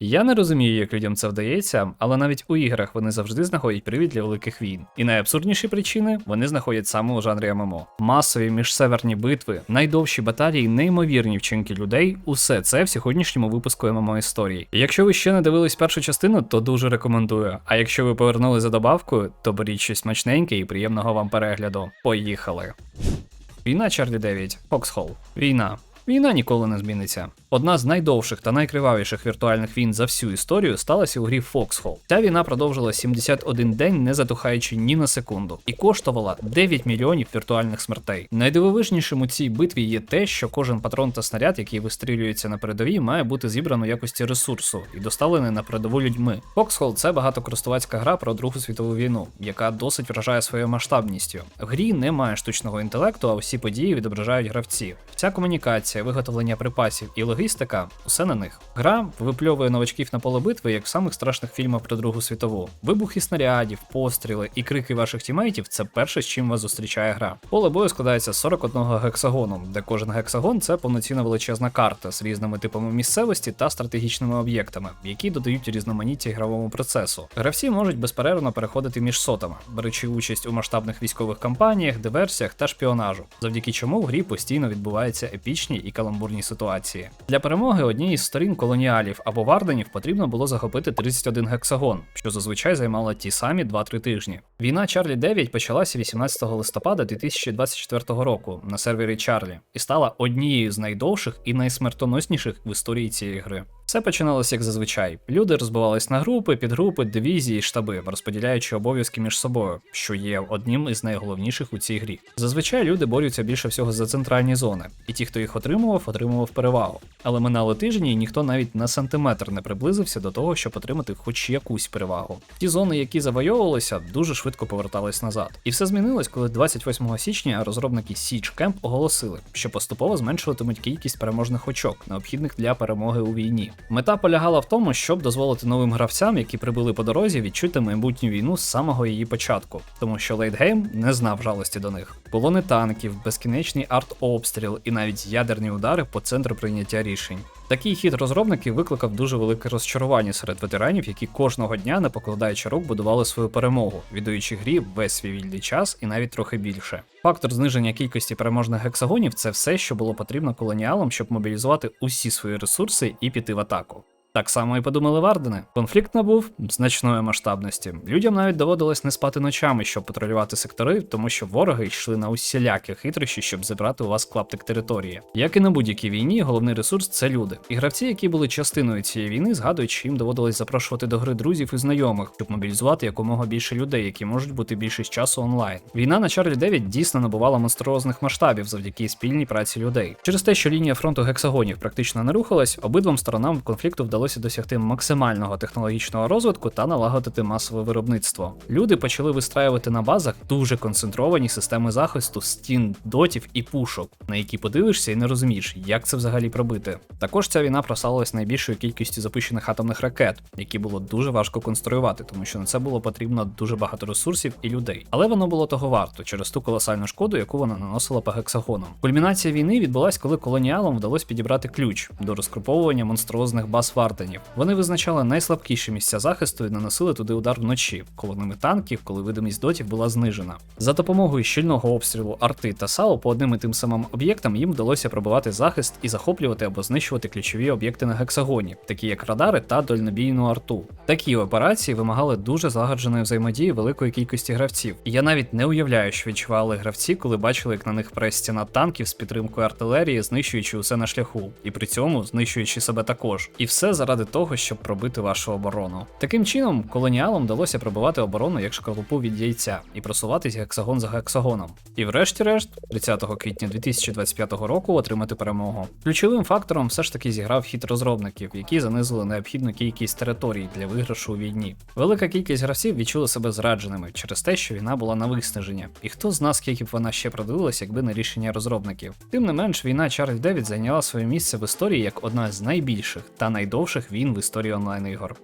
Я не розумію, як людям це вдається, але навіть у іграх вони завжди знаходять привід для великих війн. І найабсурдніші причини вони знаходять саме у жанрі ММО. Масові міжсеверні битви, найдовші баталії, неймовірні вчинки людей усе це в сьогоднішньому випуску ММО історії. Якщо ви ще не дивились першу частину, то дуже рекомендую. А якщо ви повернули за добавкою, то беріть щось смачненьке і приємного вам перегляду. Поїхали! Війна Чарлі 9, Фоксхол. Війна. Війна ніколи не зміниться. Одна з найдовших та найкривавіших віртуальних війн за всю історію сталася у грі Foxhole. Ця війна продовжила 71 день, не затухаючи ні на секунду, і коштувала 9 мільйонів віртуальних смертей. Найдивовижнішим у цій битві є те, що кожен патрон та снаряд, який вистрілюється на передовій, має бути зібрано якості ресурсу і доставлений на передову людьми. Foxhole – це багатокористувацька гра про Другу світову війну, яка досить вражає своєю масштабністю. В грі немає штучного інтелекту, а усі події відображають гравці. Вся комунікація, виготовлення припасів і логістика усе на них. Гра випльовує новачків на поле битви, як в самих страшних фільмах про Другу світову. Вибухи снарядів, постріли і крики ваших тімейтів це перше, з чим вас зустрічає гра. Поле бою складається з 41 гексагону, де кожен гексагон це повноцінна величезна карта з різними типами місцевості та стратегічними об'єктами, які додають різноманіття ігровому процесу. Гравці можуть безперервно переходити між сотами, беручи участь у масштабних військових кампаніях, диверсіях та шпіонажу, завдяки чому в грі постійно відбуваються епічні і каламбурні ситуації. Для перемоги однієї з сторін колоніалів або варденів потрібно було захопити 31 гексагон, що зазвичай займало ті самі 2-3 тижні. Війна Чарлі 9 почалася 18 листопада 2024 року на сервері Чарлі і стала однією з найдовших і найсмертоносніших в історії цієї гри. Все починалося як зазвичай. Люди розбивались на групи, підгрупи, дивізії, штаби, розподіляючи обов'язки між собою, що є одним із найголовніших у цій грі. Зазвичай люди борються більше всього за центральні зони, і ті, хто їх отримував, отримував перевагу. Але минали тижні, і ніхто навіть на сантиметр не приблизився до того, щоб отримати хоч якусь перевагу. Ті зони, які завойовувалися, дуже швидко повертались назад. І все змінилось, коли 28 січня розробники Siege Camp оголосили, що поступово зменшуватимуть кількість переможних очок, необхідних для перемоги у війні. Мета полягала в тому, щоб дозволити новим гравцям, які прибули по дорозі, відчути майбутню війну з самого її початку, тому що лейтгейм не знав жалості до них. Колони танків, безкінечний арт-обстріл і навіть ядерні удари по центру прийняття рішень. Такий хід розробників викликав дуже велике розчарування серед ветеранів, які кожного дня, не покладаючи рук, будували свою перемогу, віддаючи грі весь свій вільний час і навіть трохи більше. Фактор зниження кількості переможних гексагонів це все, що було потрібно колоніалам, щоб мобілізувати усі свої ресурси і піти в атаку. Так само і подумали Вардени. Конфлікт набув значної масштабності. Людям навіть доводилось не спати ночами, щоб патрулювати сектори, тому що вороги йшли на усілякі хитрощі, щоб забрати у вас клаптик території. Як і на будь-якій війні, головний ресурс це люди. І гравці, які були частиною цієї війни, згадують, що їм доводилось запрошувати до гри друзів і знайомих, щоб мобілізувати якомога більше людей, які можуть бути більшість часу онлайн. Війна на Чарлі 9 дійсно набувала монструозних масштабів завдяки спільній праці людей. Через те, що лінія фронту гексагонів практично не рухалась, обидвом сторонам конфлікту вдалося досягти максимального технологічного розвитку та налагодити масове виробництво. Люди почали вистраювати на базах дуже концентровані системи захисту стін, дотів і пушок, на які подивишся і не розумієш, як це взагалі пробити. Також ця війна прославилась найбільшою кількістю запущених атомних ракет, які було дуже важко конструювати, тому що на це було потрібно дуже багато ресурсів і людей. Але воно було того варто через ту колосальну шкоду, яку вона наносила по гексагонам. Кульмінація війни відбулась, коли колоніалам вдалося підібрати ключ до розгруповування монструозних баз Вартенів. Вони визначали найслабкіші місця захисту і наносили туди удар вночі, колонами танків, коли видимість дотів була знижена. За допомогою щільного обстрілу арти та САУ по одним і тим самим об'єктам їм вдалося пробивати захист і захоплювати або знищувати ключові об'єкти на гексагоні, такі як радари та дальнобійну арту. Такі операції вимагали дуже злагодженої взаємодії великої кількості гравців. І я навіть не уявляю, що відчували гравці, коли бачили, як на них прес стіна танків з підтримкою артилерії, знищуючи усе на шляху, і при цьому знищуючи себе також. І все заради того, щоб пробити вашу оборону. Таким чином, колоніалам вдалося пробивати оборону як шкарлупу від яйця і просуватись гексагон за гексагоном. І врешті-решт, 30 квітня 2025 року, отримати перемогу. Ключовим фактором все ж таки зіграв хід розробників, які занизили необхідну кількість територій для виграшу у війні. Велика кількість гравців відчули себе зрадженими через те, що війна була на виснаження. І хто з нас, скільки б вона ще продивилась, якби не рішення розробників. Тим не менш, війна Чарльз Девід зайняла своє місце в історії як одна з найбільших та найдовших війн в історії онлайн ігор.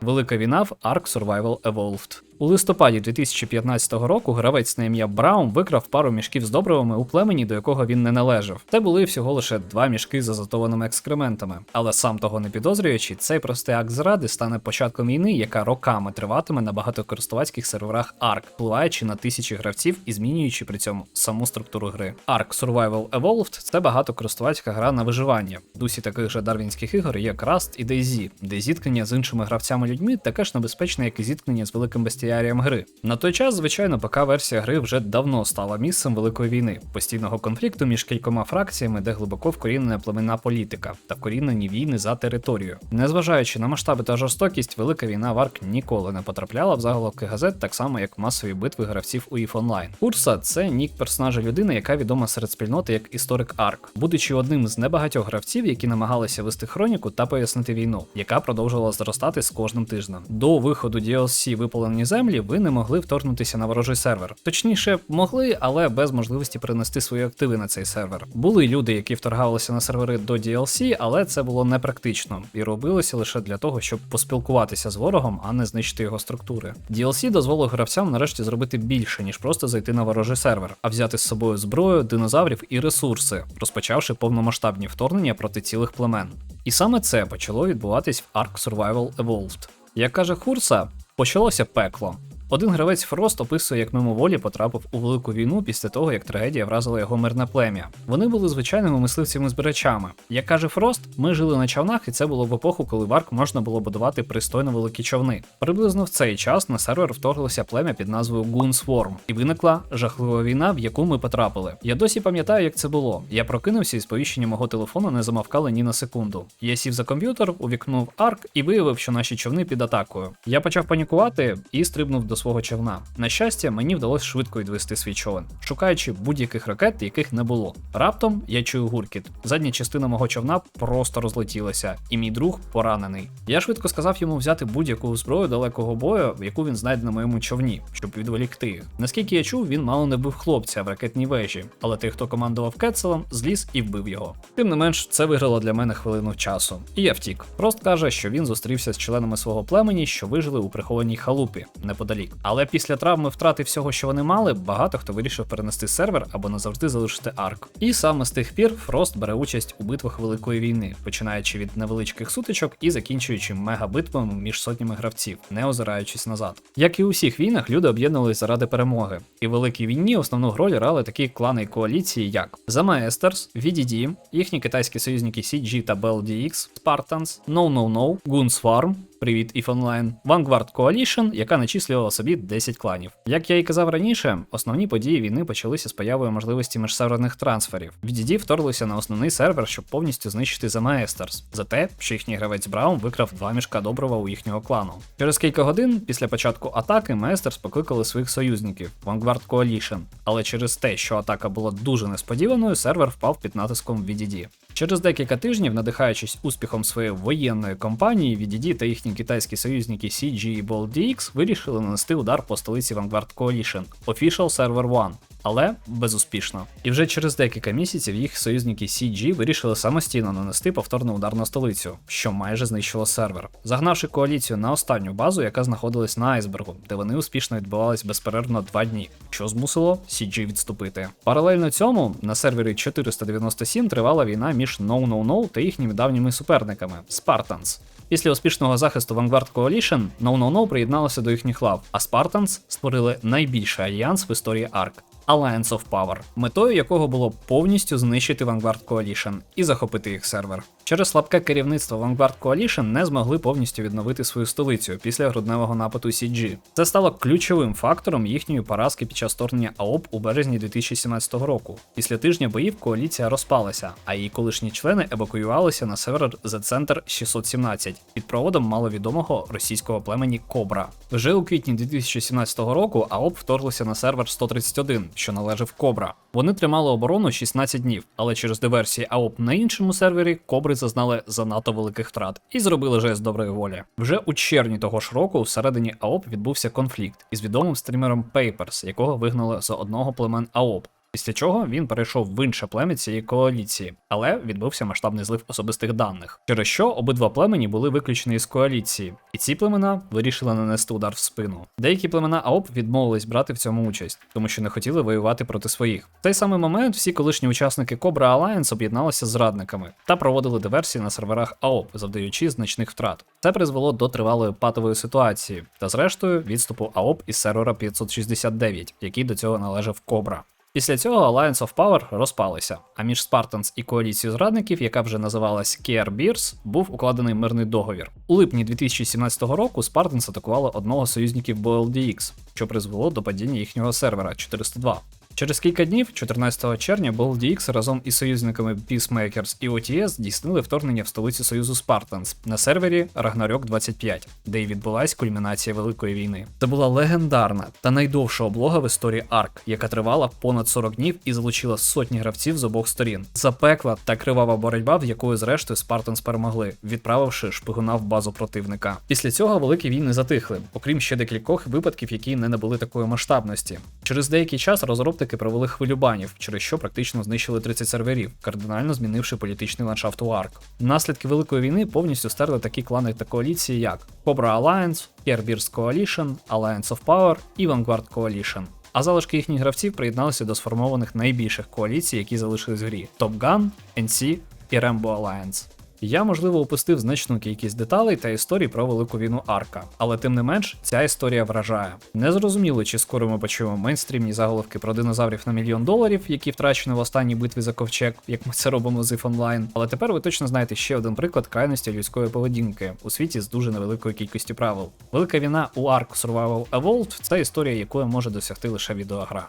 Велика війна в Ark Survival Evolved. У листопаді 2015 року гравець на ім'я Браун викрав пару мішків з добривами у племені, до якого він не належав. Це були всього лише два мішки з азотованими екскрементами. Але сам того не підозрюючи, цей простий акт зради стане початком війни, яка роками триватиме на багатокористувацьких серверах ARK, впливаючи на тисячі гравців і змінюючи при цьому саму структуру гри. ARK Survival Evolved це багатокористувацька гра на виживання. В дусі таких же дарвінських ігор є Rust і DayZ, де зіткнення з іншими гравцями людьми таке ж небезпечне, як і зіткнення з великим бестіарієм гри. На той час, звичайно, ПК-версія гри вже давно стала місцем великої війни, постійного конфлікту між кількома фракціями, де глибоко вкорінена племенна політика та вкорінені війни за територію. Незважаючи на масштаби та жорстокість, велика війна в Арк ніколи не потрапляла в заголовки газет, так само як масові битви гравців у EVE Online. Урса це нік персонажа людини, яка відома серед спільноти як історик Арк, будучи одним з небагатьох гравців, які намагалися вести хроніку та пояснити війну, яка продовжувала зростати з кожним тижнем. До виходу DLC випалені землі ви не могли вторгнутися на ворожий сервер. Точніше, могли, але без можливості перенести свої активи на цей сервер. Були люди, які вторгалися на сервери до DLC, але це було непрактично і робилося лише для того, щоб поспілкуватися з ворогом, а не знищити його структури. DLC дозволив гравцям нарешті зробити більше, ніж просто зайти на ворожий сервер, а взяти з собою зброю, динозаврів і ресурси, розпочавши повномасштабні вторгнення проти цілих племен. І саме це почало відбуватись в Ark Survival Evolved. Як каже Хурса, почалося пекло. Один гравець Фрост описує, як мимоволі потрапив у велику війну після того, як трагедія вразила його мирне плем'я. Вони були звичайними мисливцями збирачами. Як каже Фрост, ми жили на човнах, і це було в епоху, коли в Арк можна було будувати пристойно великі човни. Приблизно в цей час на сервер вторглося плем'я під назвою Goonswarm, і виникла жахлива війна, в яку ми потрапили. Я досі пам'ятаю, як це було. Я прокинувся і сповіщення мого телефону не замовкали ні на секунду. Я сів за комп'ютер, увікнув Арк і виявив, що наші човни під атакою. Я почав панікувати і стрибнув до свого човна. На щастя, мені вдалося швидко відвести свій човен, шукаючи будь-яких ракет, яких не було. Раптом я чую гуркіт. Задня частина мого човна просто розлетілася, і мій друг поранений. Я швидко сказав йому взяти будь-яку зброю далекого бою, яку він знайде на моєму човні, щоб відволікти їх. Наскільки я чув, він мало не бив хлопця в ракетній вежі, але той, хто командував Кетселом, зліз і вбив його. Тим не менш, це виграло для мене хвилину часу. І я втік. Прост каже, що він зустрівся з членами свого племені, що вижили у прихованій халупі неподалік. Але після травми втрати всього, що вони мали, багато хто вирішив перенести сервер або назавжди залишити арк. І саме з тих пір Фрост бере участь у битвах Великої війни, починаючи від невеличких сутичок і закінчуючи мегабитвами між сотнями гравців, не озираючись назад. Як і у всіх війнах, люди об'єднувалися заради перемоги. І в великій війні основну роль грали такі клани і коаліції, як The Maesters, VDD, їхні китайські союзники CG та BLDX, Spartans, No No No, Goons Farm, Привіт, If Online, Vanguard Coalition, яка начислювала собі 10 кланів. Як я і казав раніше, основні події війни почалися з появою можливості міжсерверних трансферів. VDD вторглися на основний сервер, щоб повністю знищити The Maesters, за те, що їхній гравець Браун викрав два мішка добрива у їхнього клану. Через кілька годин після початку атаки Maesters покликали своїх союзників Vanguard Coalition, але через те, що атака була дуже несподіваною, сервер впав під натиском VDD. Через декілька тижнів, надихаючись успіхом своєї воєнної компанії, VDD та їхні китайські союзники CG і BoldDX вирішили нанести удар по столиці Vanguard Coalition Official Server 1, але безуспішно. І вже через декілька місяців їх союзники CG вирішили самостійно нанести повторний удар на столицю, що майже знищило сервер, загнавши коаліцію на останню базу, яка знаходилась на айсбергу, де вони успішно відбувались безперервно два дні, що змусило CG відступити. Паралельно цьому на сервері 497 тривала війна між No No No та їхніми давніми суперниками Spartans. Після успішного захисту Vanguard Coalition, No No No приєдналося до їхніх лав, а Spartans створили найбільший альянс в історії ARK. Alliance of Power, метою якого було повністю знищити Vanguard Coalition і захопити їх сервер. Через слабке керівництво Vanguard Coalition не змогли повністю відновити свою столицю після грудневого нападу CG. Це стало ключовим фактором їхньої поразки під час вторгнення АОП у березні 2017 року. Після тижня боїв коаліція розпалася, а її колишні члени евакуювалися на сервер The Center 617 під проводом маловідомого російського племені Кобра. Вже у квітні 2017 року АОП вторглися на сервер 131, що належав Кобра. Вони тримали оборону 16 днів, але через диверсії АОП на іншому сервері Кобри зазнали занадто великих втрат і зробили жест доброї волі. Вже у червні того ж року всередині АОП відбувся конфлікт із відомим стрімером Papers, якого вигнали з одного племен АОП. Після чого він перейшов в інше плем'я цієї коаліції, але відбувся масштабний злив особистих даних, через що обидва племені були виключені із коаліції, і ці племена вирішили нанести удар в спину. Деякі племена АОП відмовились брати в цьому участь, тому що не хотіли воювати проти своїх. В той самий момент всі колишні учасники Cobra Alliance об'єдналися з зрадниками та проводили диверсії на серверах АОП, завдаючи значних втрат. Це призвело до тривалої патової ситуації та, зрештою, відступу АОП із сервера 569, який до цього належав Cobra. Після цього Alliance of Power розпалися, а між Spartans і коаліцією зрадників, яка вже називалась Care Bears, був укладений мирний договір. У липні 2017 року Spartans атакували одного з союзників BLDX, що призвело до падіння їхнього сервера 402. Через кілька днів, 14 червня, BLDX разом із союзниками Peacemakers і OTS здійснили вторгнення в столицю Союзу Spartans на сервері Ragnarok 25, де й відбулась кульмінація Великої війни. Це була легендарна та найдовша облога в історії ARK, яка тривала понад 40 днів і залучила сотні гравців з обох сторін. Запекла та кривава боротьба, в якою зрештою Spartans перемогли, відправивши шпигуна в базу противника. Після цього великі війни затихли, окрім ще декількох випадків, які не набули такої масштабності. Через деякий час розробники провели хвилю банів, через що практично знищили 30 серверів, кардинально змінивши політичний ландшафт у ARK. Наслідки Великої війни повністю стерли такі клани та коаліції, як Cobra Alliance, Airbears Coalition, Alliance of Power і Vanguard Coalition. А залишки їхніх гравців приєдналися до сформованих найбільших коаліцій, які залишились в грі: Top Gun, NC і Rainbow Alliance. Я, можливо, упустив значну кількість деталей та історій про велику війну Арка, але тим не менш, ця історія вражає. Незрозуміло, чи скоро ми почуємо мейнстрімні заголовки про динозаврів на мільйон доларів, які втрачені в останній битві за ковчег, як ми це робимо з If Online. Але тепер ви точно знаєте ще один приклад крайності людської поведінки у світі з дуже невеликою кількістю правил. Велика війна у Ark Survival Evolved це історія, якої може досягти лише відеогра.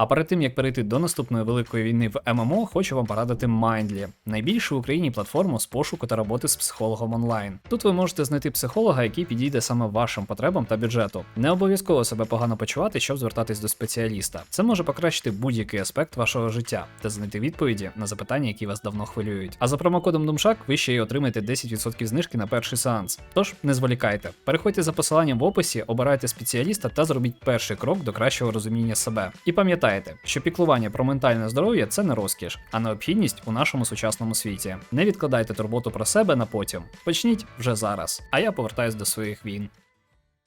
А перед тим як перейти до наступної великої війни в ММО, хочу вам порадити Mindly, найбільшу в Україні платформу з пошуку та роботи з психологом онлайн. Тут ви можете знайти психолога, який підійде саме вашим потребам та бюджету. Не обов'язково себе погано почувати, щоб звертатись до спеціаліста. Це може покращити будь-який аспект вашого життя та знайти відповіді на запитання, які вас давно хвилюють. А за промокодом Думшак ви ще й отримаєте 10% знижки на перший сеанс. Тож не зволікайте, переходьте за посиланням в описі, обирайте спеціаліста та зробіть перший крок до кращого розуміння себе. І пам'ятайте. Пам'ятайте, що піклування про ментальне здоров'я це не розкіш, а необхідність у нашому сучасному світі. Не відкладайте турботу про себе на потім. Почніть вже зараз. А я повертаюсь до своїх війн.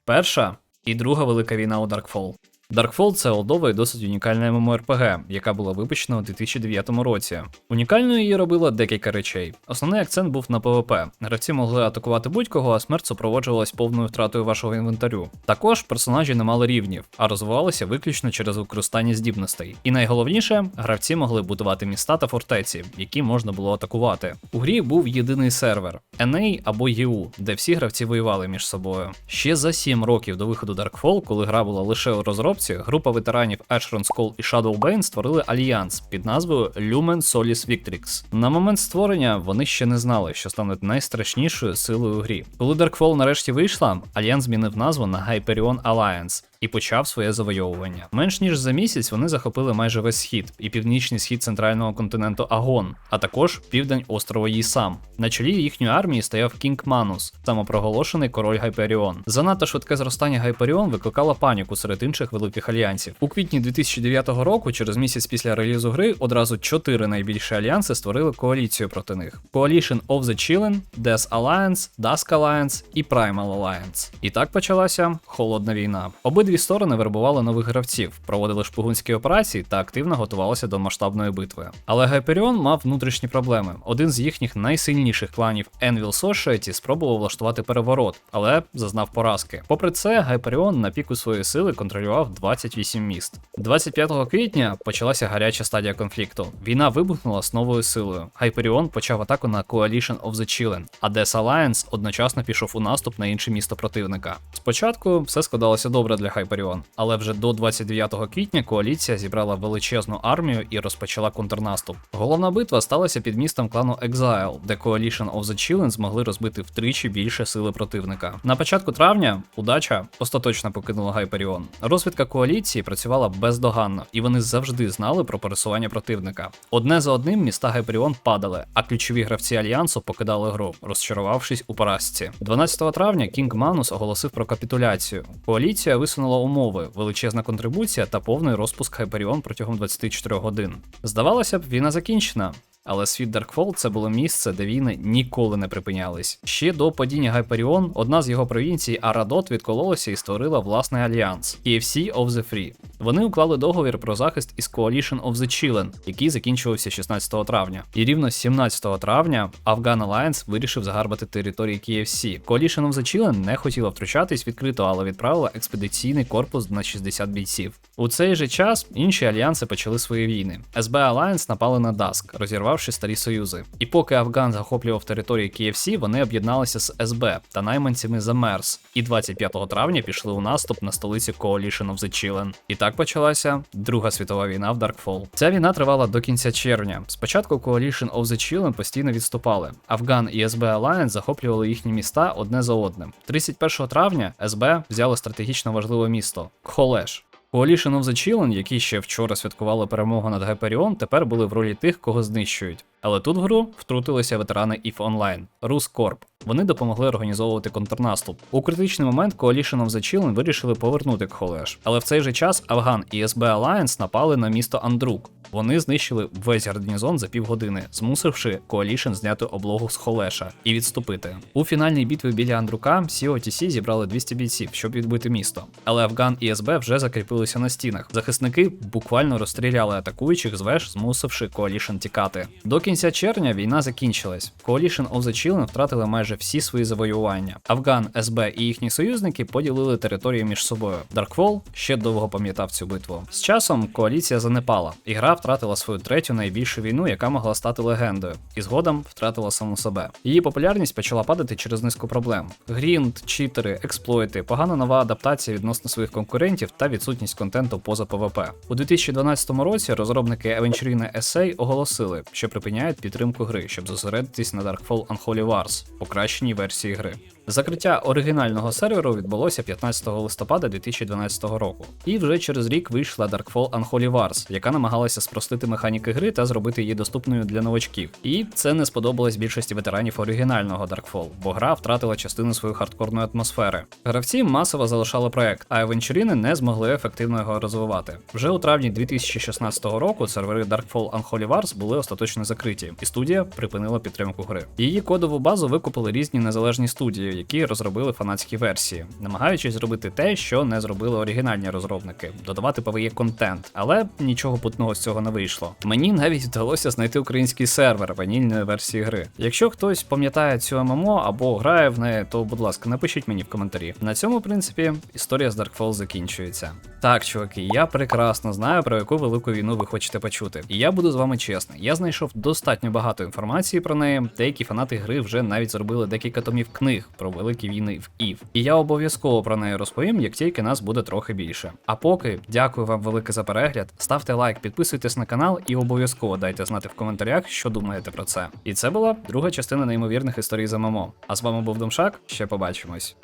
Перша і друга велика війна у Darkfall. Darkfall це олдова і досить унікальна MMORPG, яка була випущена у 2009 році. Унікальною її робило декілька речей. Основний акцент був на PvP. Гравці могли атакувати будь-кого, а смерть супроводжувалась повною втратою вашого інвентарю. Також персонажі не мали рівнів, а розвивалися виключно через використання здібностей. І найголовніше, гравці могли будувати міста та фортеці, які можна було атакувати. У грі був єдиний сервер NA або EU, де всі гравці воювали між собою. Ще за 7 років до виходу Darkfall, коли гра була лише у розробці розробці група ветеранів Asheron's Call і Shadowbane створили альянс під назвою Lumen Solis Victrix. На момент створення вони ще не знали, що стануть найстрашнішою силою у грі. Коли Darkfall нарешті вийшла, альянс змінив назву на Hyperion Alliance і почав своє завойовування. Менш ніж за місяць вони захопили майже весь схід і північний схід центрального континенту Агон, а також південь острова Їсам. На чолі їхньої армії стояв Кінг Манус, самопроголошений король Гайперіон. Занадто швидке зростання Гайперіон викликало паніку серед інших великих альянсів. У квітні 2009 року, через місяць після релізу гри, одразу чотири найбільші альянси створили коаліцію проти них: Coalition of the Chillen, Death Alliance, Dusk Alliance і Primal Alliance. І так почалася холодна війна. Обидві сторони вербували нових гравців, проводили шпигунські операції та активно готувалися до масштабної битви. Але Гайперіон мав внутрішні проблеми. Один з їхніх найсильніших кланів Envil Society спробував влаштувати переворот, але зазнав поразки. Попри це, Гайперіон на піку своєї сили контролював 28 міст. 25 квітня почалася гаряча стадія конфлікту. Війна вибухнула з новою силою. Гайперіон почав атаку на Coalition of the Chillen, а Death Alliance одночасно пішов у наступ на інше місто противника. Спочатку все складалося добре для. Хайперіон. Але вже до 29 квітня коаліція зібрала величезну армію і розпочала контрнаступ. Головна битва сталася під містом клану Exile, де Coalition of the Chillen змогли розбити втричі більше сили противника. На початку травня удача остаточно покинула Гайперіон. Розвідка Розвідка коаліції працювала бездоганно, і вони завжди знали про пересування противника. Одне за одним міста Гайперіон падали, а ключові гравці альянсу покидали гру, розчарувавшись у поразці. 12 травня Кінг Манус оголосив про капітуляцію. Коаліція висунула умови, величезна контрибуція та повний розпуск Хайперіон протягом 24 годин. Здавалося б, війна закінчена. Але світ Даркфол це було місце, де війни ніколи не припинялись. Ще до падіння Гайперіон одна з його провінцій Арадот відкололася і створила власний альянс KFC of the Free. Вони уклали договір про захист із Coalition of the Chillen, який закінчувався 16 травня. І рівно 17 травня Afghan Alliance вирішив загарбати території KFC. Coalition of the Chillen не хотіла втручатись відкрито, але відправила експедиційний корпус на 60 бійців. У цей же час інші альянси почали свої війни. SB Alliance напали на Даск, розірвавши старі союзи. І поки Афган захоплював території KFC, вони об'єдналися з СБ та найманцями за Мерс. І 25 травня пішли у наступ на столицю Coalition of the Chillen. І так почалася Друга світова війна в Darkfall. Ця війна тривала до кінця червня. Спочатку Coalition of the Chillen постійно відступали. Афган і SB Alliance захоплювали їхні міста одне за одним. 31 травня СБ взяло стратегічно важливе місто Кхолеш. Coalition of the Chillen, які ще вчора святкували перемогу над Геперіон, тепер були в ролі тих, кого знищують. Але тут в гру втрутилися ветерани EVE Online, Рускорп. Вони допомогли організовувати контрнаступ. У критичний момент Coalition of the Chillen вирішили повернути Кхолеш. Але в цей же час Афган і СБ Alliance напали на місто Андрук. Вони знищили весь гарнізон за півгодини, змусивши Coalition зняти облогу з Холеша і відступити. У фінальній битві біля Андрука всі OTC зібрали 200 бійців, щоб відбити місто. Але Афган і СБ вже закріпилися на стінах. Захисники буквально розстріляли атакуючих з веж, змусивши Coalition тікати. До кінця червня війна закінчилась. Coalition of the Chillen втратили майже всі свої завоювання. Афган, СБ і їхні союзники поділили території між собою. Дарквол ще довго пам'ятав цю битву. З часом коаліція занепала, і гра втратила свою третю найбільшу війну, яка могла стати легендою, і згодом втратила саму себе. Її популярність почала падати через низку проблем: грінд, читери, експлойти, погана нова адаптація відносно своїх конкурентів та відсутність контенту поза ПВП. У 2012 році розробники Aventurine SA оголосили, що припиняють підтримку гри, щоб зосередитись на Darkfall Unholy Wars, покращеній версії гри. Закриття оригінального серверу відбулося 15 листопада 2012 року. І вже через рік вийшла Darkfall Unholy Wars, яка намагалася спростити механіки гри та зробити її доступною для новачків. І це не сподобалось більшості ветеранів оригінального Darkfall, бо гра втратила частину своєї хардкорної атмосфери. Гравці масово залишали проект, а Авенчуріни не змогли ефективно його розвивати. Вже у травні 2016 року сервери Darkfall Unholy Wars були остаточно закриті, і студія припинила підтримку гри. Її кодову базу викупили різні незалежні студії, які розробили фанатські версії, намагаючись зробити те, що не зробили оригінальні розробники, додавати PvE контент, але нічого путного з цього не вийшло. Мені навіть вдалося знайти український сервер ванільної версії гри. Якщо хтось пам'ятає цю ММО або грає в неї, то будь ласка, напишіть мені в коментарі. На цьому, в принципі, історія з Darkfall закінчується. Так, чуваки, я прекрасно знаю, про яку велику війну ви хочете почути. І я буду з вами чесний. Я знайшов достатньо багато інформації про неї. Деякі фанати гри вже навіть зробили декілька томів книг про великі війни в Ів. І я обов'язково про неї розповім, як тільки нас буде трохи більше. А поки дякую вам велике за перегляд. Ставте лайк, підписуйтесь на канал і обов'язково дайте знати в коментарях, що думаєте про це. І це була друга частина неймовірних історій за ММО. А з вами був Домшак. Ще побачимось.